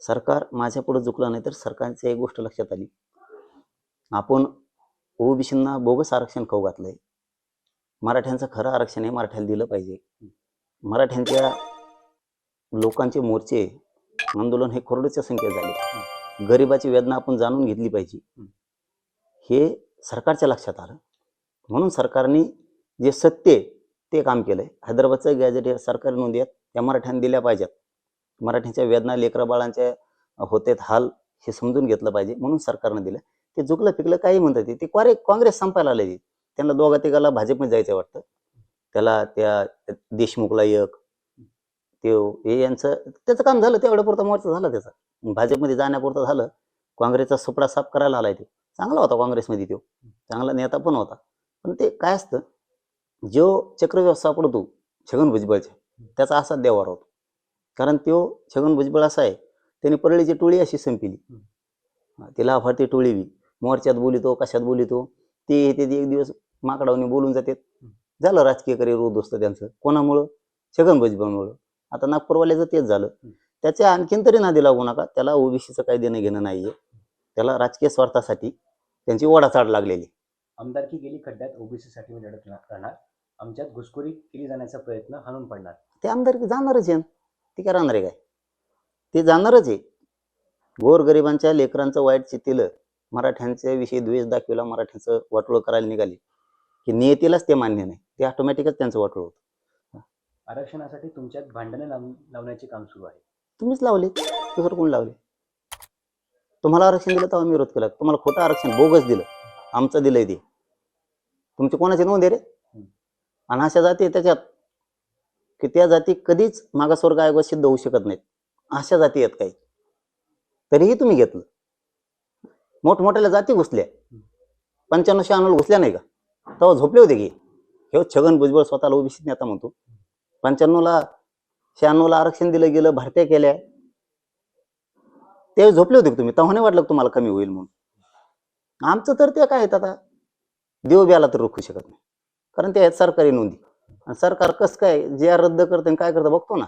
सरकार माझ्या पुढे झुकलं नाही तर सरकारची एक गोष्ट लक्षात आली. आपण ओबीसींना बोगस आरक्षण खाऊ घातलंय. मराठ्यांचं खरं आरक्षण हे मराठ्याला दिलं पाहिजे. मराठ्यांच्या लोकांचे मोर्चे आंदोलन हे करोडोच्या संख्येत झाले. गरिबाची वेदना आपण जाणून घेतली पाहिजे. हे सरकारच्या लक्षात आलं. म्हणून सरकारने जे सत्य आहे ते काम केलंय. हैदराबादचं गॅजेट हे सरकारी नोंदी आहेत त्या मराठ्यांनी दिल्या पाहिजेत. मराठीच्या वेदना लेकरा बाळांच्या होतेत हाल हे समजून घेतलं पाहिजे. म्हणून सरकारनं दिलं. ते जुकलं पिकलं काही म्हणतात ते. क्वारे काँग्रेस संपायला आले त्यांना दोघा तिघाला भाजपमध्ये जायचं वाटतं. त्याला त्या देशमुखला एक ते हे यांचं त्याचं काम झालं. तेवढ्या पुरतं मोर्चा झालं त्याचा. भाजपमध्ये जाण्यापुरतं झालं. काँग्रेसचा सुपडा साफ करायला आलाय ते. चांगला होता काँग्रेसमध्ये तो. चांगला नेता पण होता. पण ते काय असतं? जो चक्रव्यवस्था सापडतो छगन भुजबळच्या त्याचा असा देवार होतो. कारण तो छगन भुजबळ असा आहे त्याने परळीची टोळी अशी संपली. ती लाभार्थी टोळी बी. मोर्चात बोलितो कशात बोलितो ते ते एक दिवस माकडावनी बोलून जातात. झालं राजकीय करिअर उद्ध्वस्त त्यांचं. कोणामुळं? छगन भुजबळमुळं. आता नागपूरवाल्याचं तेच झालं. त्याच्या आणखीन तरी नादी लागू नका. त्याला ओबीसीचं काही देणं घेणं नाहीये. त्याला राजकीय स्वार्थासाठी त्यांची ओढाचाड लागलेली. आमदारकी गेली खड्ड्यात ओबीसी साठी मी लढत राहणार. आमच्यात घुसखोरी केली जाण्याचा प्रयत्न हाणून पडणार. ते आमदार जाणारच आहे. ते काय राहणार आहे काय? ते जाणारच आहे. गोरगरिबांच्या लेकरांचं वाईट चित्तीलं मराठ्यांच्या विषयी द्वेष दाखविला मराठ्यांचं वाटोळं करायला निघाली. की नियतीलाच ते मान्य नाही. ते ऑटोमॅटिकच त्यांचं वाटोळ होतं. आरक्षणासाठी तुमच्यात भांडणं लाव- लावण्याचे काम सुरू आहे. तुम्हीच लावले. दुसरं कोण लावले? तुम्हाला आरक्षण दिलं तेव्हा मी विरोध केला. तुम्हाला खोटं आरक्षण बोगस दिलं. आमचं दिलंय ते. तुमची कोणाची नोंद रे? आणि अशा जाती त्याच्यात. की त्या जाती कधीच मागासवर्ग आयोग सिद्ध होऊ शकत नाहीत. अशा जाती आहेत काही. तरीही तुम्ही घेतलं. मोठमोठ्याला जाती घुसल्या. पंच्याण्णव शहाण्णव घुसल्या नाही का? तेव्हा झोपले होते की. हे छगन भुजबळ स्वतःला ओबीसी नेता म्हणतो. पंच्याण्णवला शहाण्णवला आरक्षण दिलं गेलं भरत्या केल्या. ते झोपले होते तुम्ही? तेव्हा नाही वाटलं तुम्हाला कमी होईल म्हणून? आमचं तर ते काय आहेत आता? देव बी आला तर रोखू शकत नाही. कारण ते आहेत सरकारी नोंदी. आणि सरकार कसं काय जे आर रद्द करते आणि काय करतं बघतो ना.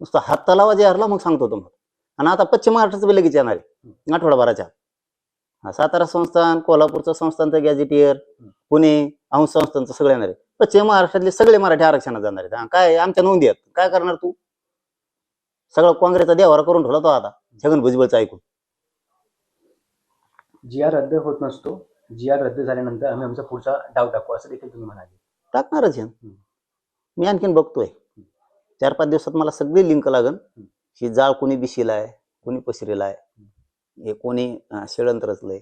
नुसतं हात तलावा जे आरला मग सांगतो तुम्हाला. आणि आता पश्चिम महाराष्ट्राचं बी लगेच येणार आहे आठवडाभराच्या. सातारा संस्थान कोल्हापूरचं संस्थानचं गॅजेटियर पुणे अंश संस्थानचं सगळं येणार आहे. पश्चिम महाराष्ट्रातले सगळे मराठी आरक्षणात जाणार आहेत. काय आमच्या नोंदी आहेत. काय करणार तू? सगळं काँग्रेसचा देवारा करून ठेवला तो आता छगन भुजबळचं ऐकून. जी आर रद्द होत नसतो जी आर रद्द झाल्यानंतर आम्ही आमचा पुढचा डाव टाकू असं देखील तुम्ही म्हणाले. टाकणारच आहे मी आणखीन बघतोय. चार पाच दिवसात मला सगळी लिंक लागन. ही जाळ कोणी बिशीला आहे कोणी पसरीला आहे हे कोणी शेळंत रचलंय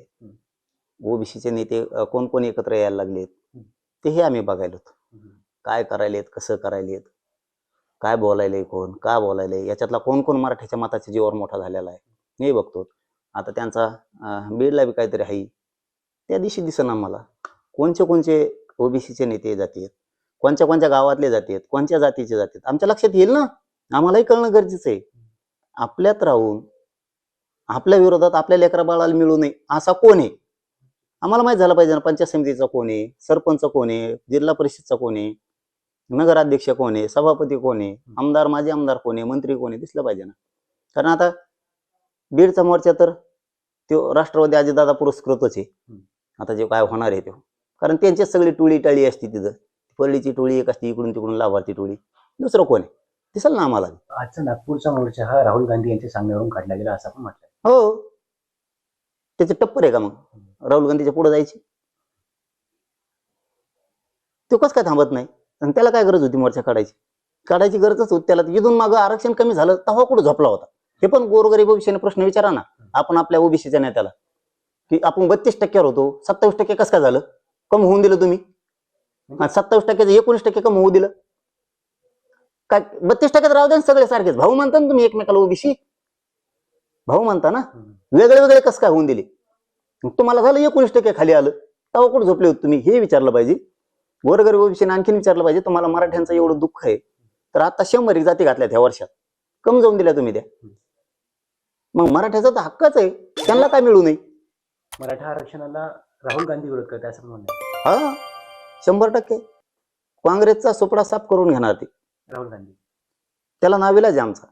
ओबीसीचे नेते कोण कोण एकत्र यायला लागलेत तेही आम्ही बघायला होतो. काय करायलेत कसं करायलेत काय बोलायलंय कोण का बोलायलंय याच्यातला कोण कोण मराठीच्या मताच्या जीवावर मोठा झालेला आहे हे बघतो. आता त्यांचा बीडला बी काहीतरी आहे त्या दिवशी दिसेना मला. कोणचे कोणचे ओबीसीचे नेते जातीत कोणत्या कोणत्या गावातले जातीत कोणत्या जातीचे जातीत आमच्या लक्षात येईल ना? आम्हालाही कळणं गरजेचं आहे. आपल्यात राहून आपल्या विरोधात आपल्या लेकरा बाळाला मिळू नये असा कोण आहे? आम्हाला माहीत झालं पाहिजे ना पंचायत समितीचा कोण आहे सरपंच कोण आहे जिल्हा परिषदचा कोण आहे नगराध्यक्ष कोण आहे सभापती कोण आहे आमदार माजी आमदार कोण आहे मंत्री कोण आहे दिसलं पाहिजे ना? कारण आता बीडचा मोर्चा तर तो राष्ट्रवादी अजितदादा पुरस्कृतच आहे. आता जे काय होणार आहे तो. कारण त्यांचीच सगळी टोळी टाळी असते तिथं. परळीची टोळी एक असते इकडून तिकडून लाभार्थी टोळी. दुसरं कोण आहे? दिसल ना आम्हाला. आजचा नागपूरचा मोर्चा हा राहुल गांधी यांच्या सांगण्यावरून काढला गेला असं आपण म्हटलं हो. त्याचे टप्पर आहे का मग? राहुल गांधीच्या पुढे जायची? तो कस काय थांबत नाही? आणि त्याला काय गरज होती मोर्चा काढायची? काढायची गरजच होती. त्याला इथून मागं आरक्षण कमी झालं तेव्हा कुठं झोपला होता? हे पण गोरगरीब विषयाने प्रश्न विचारा ना. आपण आपल्या ओबीसीच्या नेत्याला. की आपण बत्तीस टक्क्यावर होतो सत्तावीस टक्के कसं काय झालं? कम होऊन दिलं तुम्ही. आणि सत्तावीस टक्क्याचं एकोणीस टक्के कम होऊ दिलं. काय बत्तीस टक्क्यात राहू द्या ना सगळे सारखेच. भाऊ म्हणता ना तुम्ही एकमेकाला ओबीसी. भाऊ म्हणता ना वेगळे वेगळे कसं काय होऊन दिले? तुम्हाला झालं एकोणीस टक्के खाली आलं. तेव्हा कुठं झोपले होते तुम्ही? हे विचारलं पाहिजे. गोरगरीब ओबीसीने आणखीन विचारलं पाहिजे. तुम्हाला मराठ्यांचं एवढं दुःख आहे. तर आता शंभर एक जाती घातल्यात ह्या वर्षात. कम जाऊन दिल्या तुम्ही त्या. मग मराठ्याचा तर हक्कच आहे. त्यांना काय मिळू नये? मराठा आरक्षणाला राहुल गांधी विरोध करते असं म्हणणं. हा शंभर टक्के. काँग्रेसचा सुपडा साफ करून घेणार ते. राहुल गांधी. त्याला नाविलाज आहे आमचा.